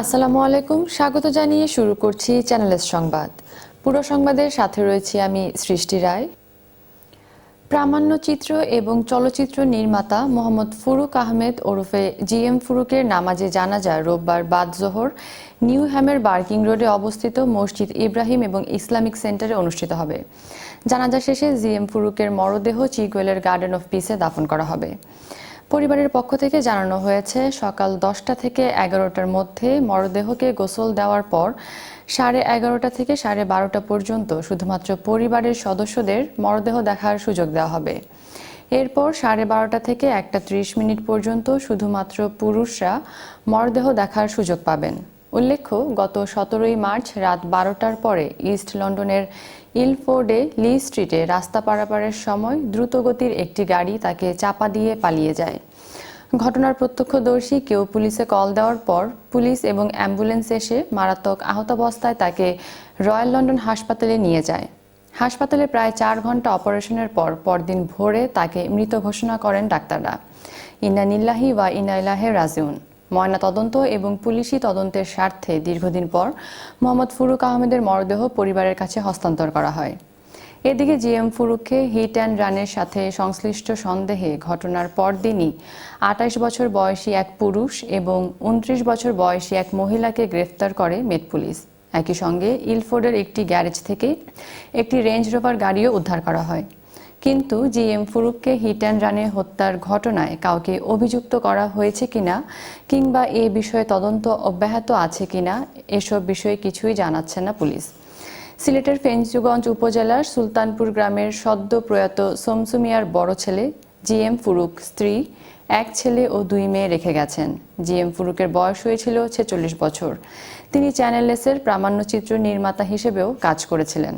আসসালামু আলাইকুম। স্বাগত জানিয়ে শুরু করছি চ্যানেলের সংবাদ। পুরো সংবাদের সাথে রয়েছি আমি সৃষ্টি রায়। প্রামাণ্যচিত্র এবং চলচ্চিত্র নির্মাতা মোহাম্মদ ফুরুক আহমেদ ওরফে জি এম ফুরুকের নামাজে জানাজা রোববার বাদ জোহর নিউ হ্যামের বার্কিং রোডে অবস্থিত মসজিদ ইব্রাহিম এবং ইসলামিক সেন্টারে অনুষ্ঠিত হবে। জানাজা শেষে জি এম ফুরুকের মরদেহ চিগুয়েলের গার্ডেন অফ পিসে দাফন করা হবে। পরিবারের পক্ষ থেকে জানানো হয়েছে, সকাল দশটা থেকে এগারোটার মধ্যে মরদেহকে গোসল দেওয়ার পর সাড়ে এগারোটা থেকে সাড়ে বারোটা পর্যন্ত শুধুমাত্র পরিবারের সদস্যদের মরদেহ দেখার সুযোগ দেওয়া হবে। এরপর সাড়ে বারোটা থেকে একটা ত্রিশ মিনিট পর্যন্ত শুধুমাত্র পুরুষরা মরদেহ দেখার সুযোগ পাবেন। উল্লেখ্য, গত সতেরোই মার্চ রাত বারোটার পরে ইস্ট লন্ডনের ইলফোর্ডে লি স্ট্রিটে রাস্তা পারাপারের সময় দ্রুতগতির একটি গাড়ি তাকে চাপা দিয়ে পালিয়ে যায়। ঘটনার প্রত্যক্ষদর্শী কেউ পুলিশে কল দেওয়ার পর পুলিশ এবং অ্যাম্বুলেন্স এসে মারাত্মক আহত অবস্থায় তাকে রয়্যাল লন্ডন হাসপাতালে নিয়ে যায়। হাসপাতালে প্রায় চার ঘণ্টা অপারেশনের পর পরদিন ভোরে তাকে মৃত ঘোষণা করেন ডাক্তাররা। ইন্না নিল্লাহি ওয়া ইন্না ইলাহে রাজিউন। ময়না তদন্ত এবং পুলিশি তদন্তের স্বার্থে দীর্ঘদিন পর মোহাম্মদ ফুরুক আহমেদের মরদেহ পরিবারের কাছে হস্তান্তর করা হয়। এদিকে জিএম ফুরুককে হিট অ্যান্ড রানের সাথে সংশ্লিষ্ট সন্দেহে ঘটনার পরদিনই আটাইশ বছর বয়সী এক পুরুষ এবং উনত্রিশ বছর বয়সী এক মহিলাকে গ্রেফতার করে মেট পুলিশ। একই সঙ্গে ইলফোর্ডের একটি গ্যারেজ থেকে একটি রেঞ্জ রোভার গাড়িও উদ্ধার করা হয়। কিন্তু জিএম ফুরুককে হিট অ্যান্ড রানে হত্যার ঘটনায় কাউকে অভিযুক্ত করা হয়েছে কিনা কিংবা এ বিষয়ে তদন্ত অব্যাহত আছে কিনা, এসব বিষয়ে কিছুই জানাচ্ছে না পুলিশ। সিলেটের ফেঞ্চুগঞ্জ উপজেলার সুলতানপুর গ্রামের সদ্য প্রয়াত সমসুমিয়ার বড় ছেলে জিএম ফুরুক স্ত্রী, এক ছেলে ও দুই মেয়ে রেখে গেছেন। জিএম ফুরুকের বয়স হয়েছিল ছেচল্লিশ বছর। তিনি চ্যানেল এসের প্রামাণ্যচিত্র নির্মাতা হিসেবেও কাজ করেছিলেন।